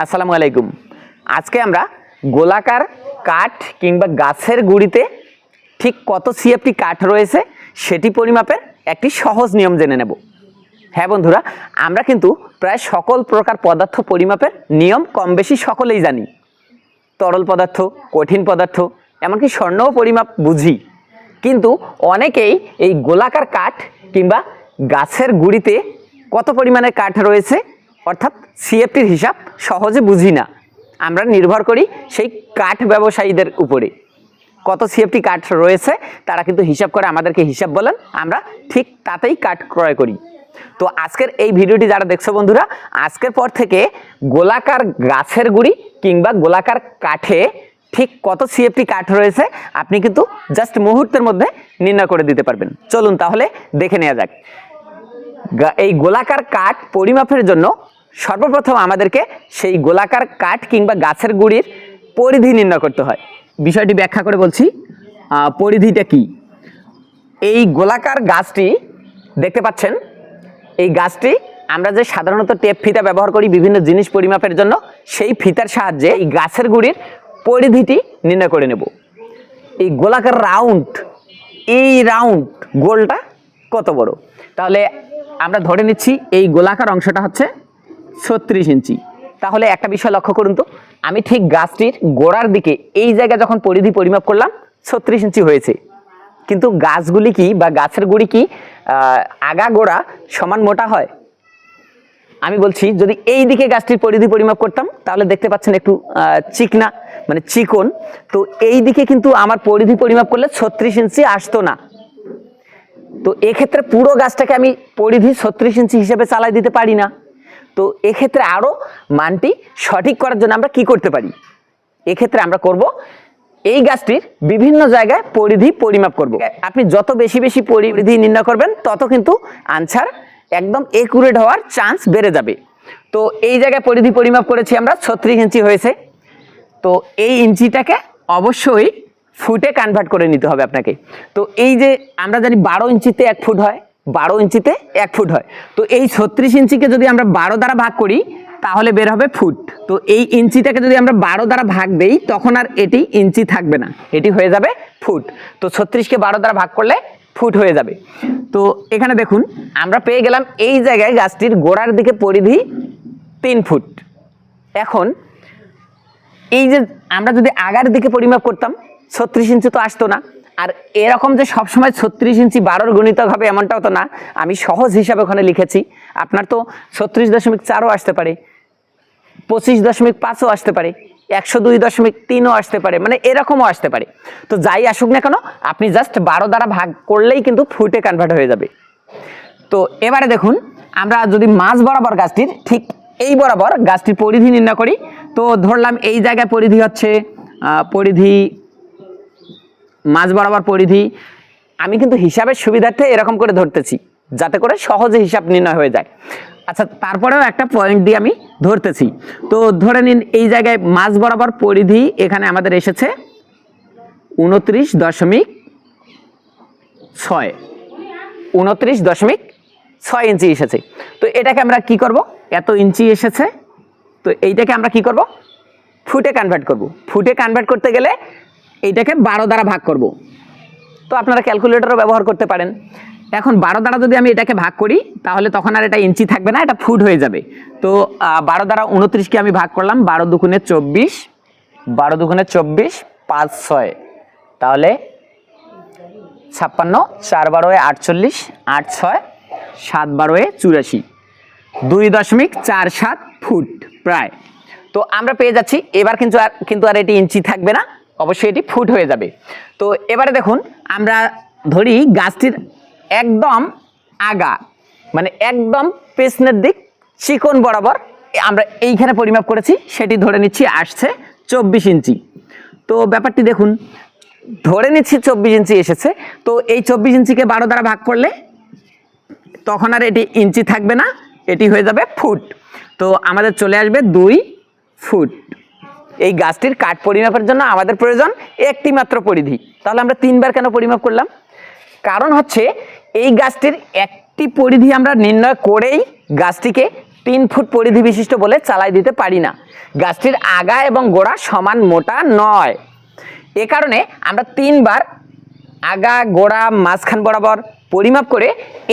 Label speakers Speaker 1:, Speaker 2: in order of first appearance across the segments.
Speaker 1: আসসালামু আলাইকুম। আজকে আমরা গোলাকার কাঠ কিংবা গাছের গুড়িতে ঠিক কত সিএফটি কাঠ রয়েছে সেটি পরিমাপের একটি সহজ নিয়ম জেনে নেব। হ্যাঁ বন্ধুরা, আমরা কিন্তু প্রায় সকল প্রকার পদার্থ পরিমাপের নিয়ম কম বেশি সকলেই জানি। তরল পদার্থ, কঠিন পদার্থ, এমনকি স্বর্ণও পরিমাপ বুঝি। কিন্তু অনেকেই এই গোলাকার কাঠ কিংবা গাছের গুড়িতে কত পরিমাণে কাঠ রয়েছে অর্থাৎ সিএফটির হিসাব সহজে বুঝি না। আমরা নির্ভর করি সেই কাঠ ব্যবসায়ীদের উপরে। কত সিএফটি কাঠ রয়েছে, তারা কিন্তু হিসাব করে আমাদেরকে হিসাব বলেন, আমরা ঠিক তাতেই কাঠ ক্রয় করি। তো আজকের এই ভিডিওটি যারা দেখছ বন্ধুরা, আজকের পর থেকে গোলাকার গাছের গুড়ি কিংবা গোলাকার কাঠে ঠিক কত সিএফটি কাঠ রয়েছে, আপনি কিন্তু জাস্ট মুহূর্তের মধ্যে নির্ণয় করে দিতে পারবেন। চলুন তাহলে দেখে নেওয়া যাক। এই গোলাকার কাঠ পরিমাপের জন্য সর্বপ্রথম আমাদেরকে সেই গোলাকার কাঠ কিংবা গাছের গুড়ির পরিধি নির্ণয় করতে হয়। বিষয়টি ব্যাখ্যা করে বলছি পরিধিটা কি? এই গোলাকার গাছটি দেখতে পাচ্ছেন, এই গাছটি আমরা যে সাধারণত টেপ ফিতা ব্যবহার করি বিভিন্ন জিনিস পরিমাপের জন্য, সেই ফিতার সাহায্যে এই গাছের গুড়ির পরিধিটি নির্ণয় করে নেব। এই গোলাকার রাউন্ড, এই রাউন্ড গোলটা কত বড়? তাহলে আমরা ধরে নিচ্ছি এই গোলাকার অংশটা হচ্ছে ছত্রিশ ইঞ্চি। তাহলে একটা বিষয় লক্ষ্য করুন তো, আমি ঠিক গাছটির গোড়ার দিকে এই জায়গায় যখন পরিধি পরিমাপ করলাম, ছত্রিশ ইঞ্চি হয়েছে। কিন্তু গাছগুলি কি বা গাছের গুড়ি কি আগা গোড়া সমান মোটা হয়? আমি বলছি, যদি এই দিকে গাছটির পরিধি পরিমাপ করতাম, তাহলে দেখতে পাচ্ছেন একটু চিকনা মানে চিকন। তো এই দিকে কিন্তু আমার পরিধি পরিমাপ করলে ছত্রিশ ইঞ্চি আসতো না। তো এক্ষেত্রে পুরো গাছটাকে আমি পরিধি ছত্রিশ ইঞ্চি হিসেবে চালাই দিতে পারি না। তো এক্ষেত্রে আরও মানটি সঠিক করার জন্য আমরা কি করতে পারি? এক্ষেত্রে আমরা করব, এই গাছটির বিভিন্ন জায়গায় পরিধি পরিমাপ করব। আপনি যত বেশি বেশি পরিধি নির্ণয় করবেন, তত কিন্তু আনসার একদম একুরেট হওয়ার চান্স বেড়ে যাবে। তো এই জায়গায় পরিধি পরিমাপ করেছি আমরা, ছত্রিশ ইঞ্চি হয়েছে। তো এই ইঞ্চিটাকে অবশ্যই ফুটে কনভার্ট করে নিতে হবে আপনাকে। তো এই যে আমরা জানি বারো ইঞ্চিতে এক ফুট হয় বারো ইঞ্চিতে এক ফুট হয়। তো এই ছত্রিশ ইঞ্চিকে যদি আমরা বারো দ্বারা ভাগ করি, তাহলে বের হবে ফুট। তো এই ইঞ্চিটাকে যদি আমরা বারো দ্বারা ভাগ দেই, তখন আর এটি ইঞ্চি থাকবে না। এটি হয়ে যাবে ফুট। তো ছত্রিশকে বারো দ্বারা ভাগ করলে ফুট হয়ে যাবে। তো এখানে দেখুন, আমরা পেয়ে গেলাম এই জায়গায় গাছটির গোড়ার দিকে পরিধি তিন ফুট। এখন এই যে আমরা যদি আগার দিকে পরিমাপ করতাম, ছত্রিশ ইঞ্চি তো আসতো না। আর এরকম যে সবসময় ছত্রিশ ইঞ্চি বারোর গণিতক হবে এমনটাও তো না, আমি সহজ হিসাবে ওখানে লিখেছি। আপনার তো ছত্রিশ দশমিক চারও আসতে পারে, পঁচিশ দশমিক পাঁচও আসতে পারে, একশো দুই দশমিক তিনও আসতে পারে মানে এরকমও আসতে পারে। তো যাই আসুক না কেন, আপনি জাস্ট বারো দ্বারা ভাগ করলেই কিন্তু ফুটে কনভার্ট হয়ে যাবে। তো এবারে দেখুন, আমরা যদি মাছ বরাবর গাছটির ঠিক এই বরাবর গাছটির পরিধি নির্ণয় করি, তো ধরলাম এই জায়গায় পরিধি হচ্ছে পরিধি মাছ বরাবর পরিধি। আমি কিন্তু হিসাবের সুবিধার্থে এরকম করে ধরতেছি, যাতে করে সহজে হিসাব নির্ণয় হয়ে যায়। আচ্ছা তারপরেও একটা পয়েন্ট দিয়ে আমি ধরতেছি। তো ধরে নিন, এই জায়গায় মাছ বরাবর পরিধি এখানে আমাদের এসেছে উনত্রিশ দশমিক ছয়। উনত্রিশ দশমিক ছয় ইঞ্চি এসেছে। তো এটাকে আমরা কি করব? এত ইঞ্চি এসেছে। তো এইটাকে আমরা কি করব? ফুটে কনভার্ট করব। ফুটে কনভার্ট করতে গেলে এইটাকে বারো দ্বারা ভাগ করব। তো আপনারা ক্যালকুলেটরও ব্যবহার করতে পারেন। এখন বারো দ্বারা যদি আমি এটাকে ভাগ করি, তাহলে তখন আর এটা ইঞ্চি থাকবে না, এটা ফুট হয়ে যাবে। তো বারো দ্বারা উনত্রিশকে আমি ভাগ করলাম, বারো দুগুণে চব্বিশ, বারো দুগুণে চব্বিশ, পাঁচ ছয়। তাহলে ছাপ্পান্ন, চার বারোয় আটচল্লিশ, আট ছয়, সাত বারোয় চুরাশি। দুই দশমিক চার সাত ফুট প্রায়। তো আমরা পেয়ে যাচ্ছি, এবার কিন্তু আর কিন্তু আর এটি ইঞ্চি থাকবে না। অবশ্যই এটি ফুট হয়ে যাবে। তো এবারে দেখুন, আমরা ধরি গাছটির একদম আগা মানে একদম পেছনের দিক, চিকন বরাবর। আমরা এইখানে পরিমাপ করেছি, সেটি ধরে নিচ্ছি আসছে চব্বিশ ইঞ্চি। তো ব্যাপারটি দেখুন, ধরে নিচ্ছি চব্বিশ ইঞ্চি এসেছে। তো এই চব্বিশ ইঞ্চিকে বারো দ্বারা ভাগ করলে তখন আর এটি ইঞ্চি থাকবে না, এটি হয়ে যাবে ফুট। তো আমাদের চলে আসবে দুই ফুট। এই গাছটির কাঠ পরিমাপের জন্য আমাদের প্রয়োজন একটি মাত্র পরিধি। তাহলে আমরা তিনবার কেন পরিমাপ করলাম? কারণ হচ্ছে এই গাছটির একটি পরিধি আমরা নির্ণয় করেই গাছটিকে তিন ফুট পরিধি বিশিষ্ট বলে চালাই দিতে পারি না। গাছটির আগা এবং গোড়া সমান মোটা নয়। এ কারণে আমরা তিনবার আগা, গোড়া মাঝখান বরাবর পরিমাপ করে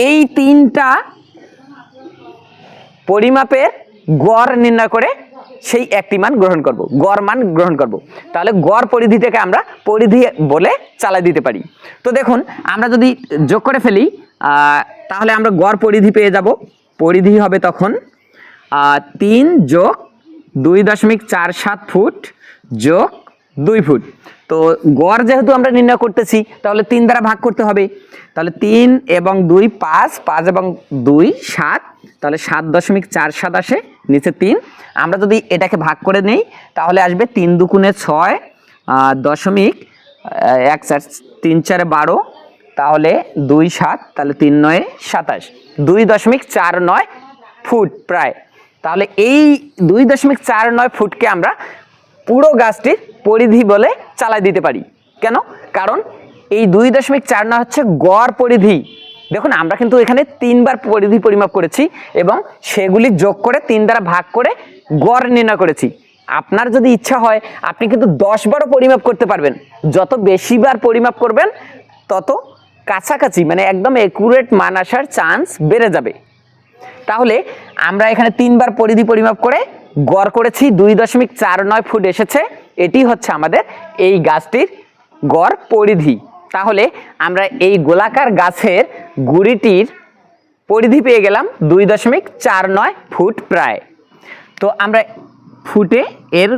Speaker 1: এই তিনটা পরিমাপের গড় নির্ণয় করে সেই একটি মান গ্রহণ করব, গড় মান গ্রহণ করব। তাহলে গড় পরিধি থেকে আমরা পরিধি বলে চালাই দিতে পারি। তো দেখুন, আমরা যদি যোগ করে ফেলি তাহলে আমরা গড় পরিধি পেয়ে যাব। পরিধি হবে তখন তিন যোগ দুই দশমিক চার সাত ফুট যোগ দুই ফুট। তো গড় যেহেতু আমরা নির্ণয় করতেছি, তাহলে তিন দ্বারা ভাগ করতে হবে। তাহলে তিন এবং দুই পাঁচ পাঁচ এবং দুই সাত, তাহলে সাত দশমিক চার সাত আসে, নিচে তিন। আমরা যদি এটাকে ভাগ করে নেই, তাহলে আসবে তিন দুগুণে ছয় দশমিক এক চার, তিন চারে বারো, তাহলে দুই সাত, তাহলে তিন নয় সাতাশ। দুই দশমিক চার নয় ফুট প্রায়। তাহলে এই দুই দশমিক চার নয় ফুটকে আমরা পুরো গাছটির পরিধি বলে চালাই দিতে পারি। কেন? কারণ এই দুই দশমিক চার নয় হচ্ছে গড় পরিধি। দেখুন, আমরা কিন্তু এখানে তিনবার পরিধি পরিমাপ করেছি এবং সেগুলি যোগ করে তিন দ্বারা ভাগ করে গড় নির্ণয় করেছি। আপনার যদি ইচ্ছা হয়, আপনি কিন্তু দশ বারও পরিমাপ করতে পারবেন। যত বেশিবার পরিমাপ করবেন, তত কাছাকাছি মানে একদম একুরেট মান আসার চান্স বেড়ে যাবে। তাহলে আমরা এখানে তিনবার পরিধি পরিমাপ করে গড় করেছি, দুই দশমিক চার নয় ফুট এসেছে। এটি হচ্ছে আমাদের এই গাছটির গড় পরিধি। তাহলে আমরা এই গোলাকার গাছের গুড়িটির পরিধি পেয়ে গেলাম দুই দশমিক চার নয় ফুট প্রায়। তো আমরা ফুটে এর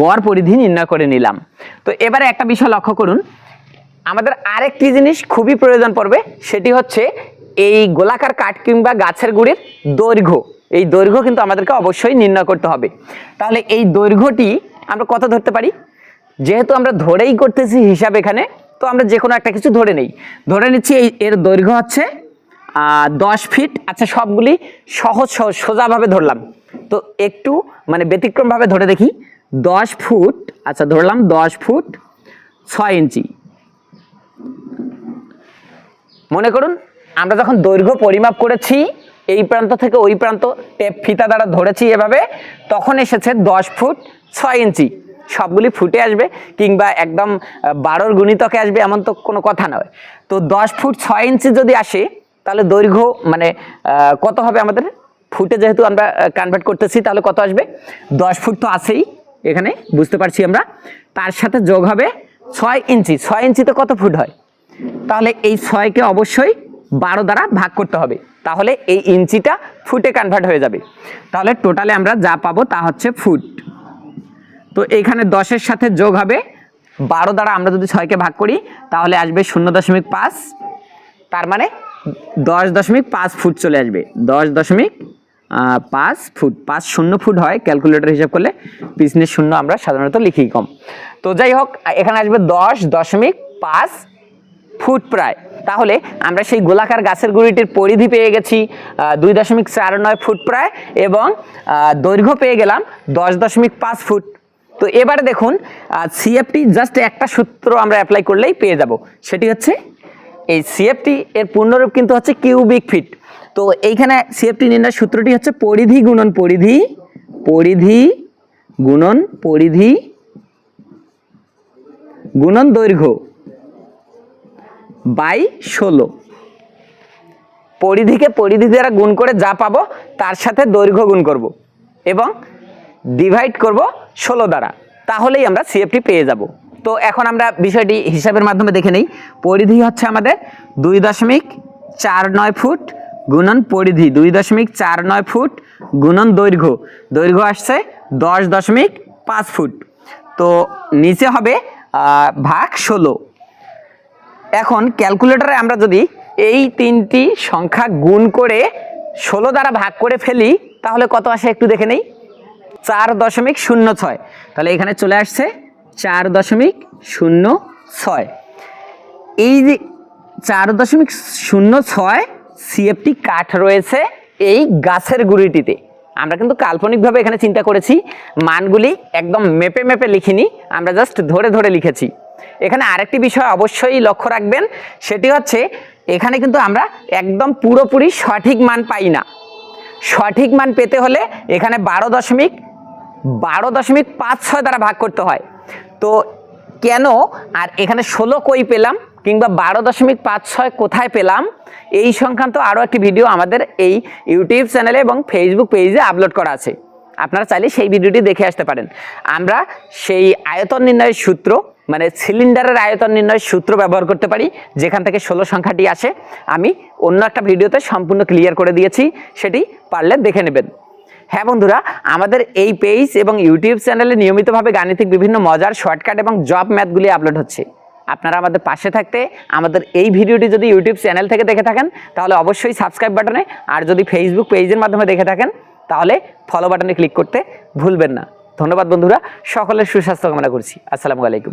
Speaker 1: গড় পরিধি নির্ণয় করে নিলাম। তো এবারে একটা বিষয় লক্ষ্য করুন। আমাদের আরেকটি জিনিস খুবই প্রয়োজন পড়বে, সেটি হচ্ছে এই গোলাকার কাঠ কিংবা গাছের গুড়ির দৈর্ঘ্য। এই দৈর্ঘ্য কিন্তু আমাদেরকে অবশ্যই নির্ণয় করতে হবে। তাহলে এই দৈর্ঘ্যটি আমরা কত ধরতে পারি। যেহেতু আমরা ধরেই করতেছি হিসাব এখানে, তো আমরা যে কোনো একটা কিছু ধরে নেই। ধরে নিচ্ছি এই, এর দৈর্ঘ্য হচ্ছে দশ ফিট। আচ্ছা সবগুলি সহজ সহজ, সোজাভাবে ধরলাম। তো একটু মানে ব্যতিক্রমভাবে ধরে দেখি। দশ ফুট আচ্ছা ধরলাম দশ ফুট ছয় ইঞ্চি। মনে করুন, আমরা যখন দৈর্ঘ্য পরিমাপ করেছি এই প্রান্ত থেকে ওই প্রান্ত টেপ ফিতা দ্বারা ধরেছি এভাবে, তখন এসেছে দশ ফুট ছয় ইঞ্চি। সবগুলি ফুটে আসবে কিংবা একদম বারোর গুণিতকে আসবে এমন তো কোনো কথা নয়। তো দশ ফুট ছয় ইঞ্চি যদি আসে, তাহলে দৈর্ঘ্য মানে কত হবে আমাদের? ফুটে যেহেতু আমরা কনভার্ট করতেছি, তাহলে কত আসবে? দশ ফুট তো আছেই এখানে, বুঝতে পারছি আমরা। তার সাথে যোগ হবে ছয় ইঞ্চি। ছয় ইঞ্চিতে কত ফুট হয়? তাহলে এই ছয়কে অবশ্যই বারো দ্বারা ভাগ করতে হবে। তাহলে এই ইঞ্চিটা ফুটে কনভার্ট হয়ে যাবে। তাহলে টোটালে আমরা যা পাবো তা হচ্ছে ফুট। তো এইখানে দশের সাথে যোগ হবে। বারো দ্বারা আমরা যদি ছয়কে ভাগ করি, তাহলে আসবে শূন্য দশমিক পাঁচ। তার মানে দশ দশমিক পাঁচ ফুট চলে আসবে। দশ দশমিক পাঁচ ফুট। পাঁচ শূন্য ফুট হয় ক্যালকুলেটর হিসাব করলে পিছনের শূন্য আমরা সাধারণত লিখি কম। তো যাই হোক, এখানে আসবে দশ দশমিক পাঁচ ফুট প্রায়। তাহলে আমরা সেই গোলাকার গাছের গুঁড়িটির পরিধি পেয়ে গেছি দুই দশমিক চার নয় ফুট প্রায় এবং দৈর্ঘ্য পেয়ে গেলাম দশ দশমিক পাঁচ ফুট। তো এবারে দেখুন সিএফটি জাস্ট একটা সূত্র আমরা অ্যাপ্লাই করলেই পেয়ে যাব। সেটি হচ্ছে, এই সিএফটি এর পূর্ণরূপ কিন্তু হচ্ছে কিউবিক ফিট তো এইখানে সিএফটি নির্ণয় সূত্রটি হচ্ছে পরিধি গুণন পরিধি পরিধি গুণন পরিধি গুণন দৈর্ঘ্য। বাই ষোলো। পরিধিকে পরিধি দ্বারা গুণ করে যা পাবো, তার সাথে দৈর্ঘ্য গুণ করব এবং ডিভাইড করব ষোলো দ্বারা। তাহলেই আমরা সিএফটি পেয়ে যাব। তো এখন আমরা বিষয়টি হিসাবের মাধ্যমে দেখে নেই। পরিধি হচ্ছে আমাদের দুই দশমিক চার নয় ফুট গুণন পরিধি। দুই দশমিক চার নয় ফুট গুণন দৈর্ঘ্য। দৈর্ঘ্য আসছে দশ দশমিক পাঁচ ফুট। তো নিচে হবে ভাগ ষোলো। এখন ক্যালকুলেটরে আমরা যদি এই তিনটি সংখ্যা গুণ করে ষোলো দ্বারা ভাগ করে ফেলি, তাহলে কত আসে একটু দেখে নেই? চার দশমিক শূন্য ছয়। তাহলে এখানে চলে আসছে চার দশমিক শূন্য ছয়। এই যে চার দশমিক শূন্য ছয় সিএফটি কাঠ রয়েছে এই গাছের গুঁড়িটিতে। আমরা কিন্তু কাল্পনিকভাবে এখানে চিন্তা করেছি, মানগুলি একদম মেপে মেপে লিখিনি, আমরা জাস্ট ধরে ধরে লিখেছি। এখানে আরেকটি বিষয় অবশ্যই লক্ষ্য রাখবেন, সেটি হচ্ছে এখানে কিন্তু আমরা একদম পুরোপুরি সঠিক মান পাই না। সঠিক মান পেতে হলে এখানে বারো দশমিক বারো দশমিক পাঁচ ছয় দ্বারা ভাগ করতে হয়। তো কেন আর এখানে ষোলো কই পেলাম কিংবা বারো দশমিক পাঁচ ছয় কোথায় পেলাম, এই সংক্রান্ত আরও একটি ভিডিও আমাদের এই ইউটিউব চ্যানেলে এবং ফেসবুক পেজে আপলোড করা আছে। আপনারা চাইলে সেই ভিডিওটি দেখে আসতে পারেন। আমরা সেই আয়তন নির্ণয়ের সূত্র মানে সিলিন্ডারের আয়তন নির্ণয়ের সূত্র ব্যবহার করতে পারি, যেখান থেকে ষোলো সংখ্যাটি আসে। আমি অন্য একটা ভিডিওতে সম্পূর্ণ ক্লিয়ার করে দিয়েছি, সেটি পারলে দেখে নেবেন। হ্যাঁ বন্ধুরা, আমাদের এই পেজ এবং ইউটিউব চ্যানেলে নিয়মিতভাবে গাণিতিক বিভিন্ন মজার শর্টকাট এবং জব ম্যাথগুলি আপলোড হচ্ছে। আপনারা আমাদের পাশে থাকতে, আমাদের এই ভিডিওটি যদি ইউটিউব চ্যানেল থেকে দেখে থাকেন, তাহলে অবশ্যই সাবস্ক্রাইব বাটনে আর যদি ফেসবুক পেজের মাধ্যমে দেখে থাকেন, তাহলে ফলো বাটনে ক্লিক করতে ভুলবেন না। ধন্যবাদ বন্ধুরা, সকলের সুস্বাস্থ্য কামনা করছি। আসসালামু আলাইকুম।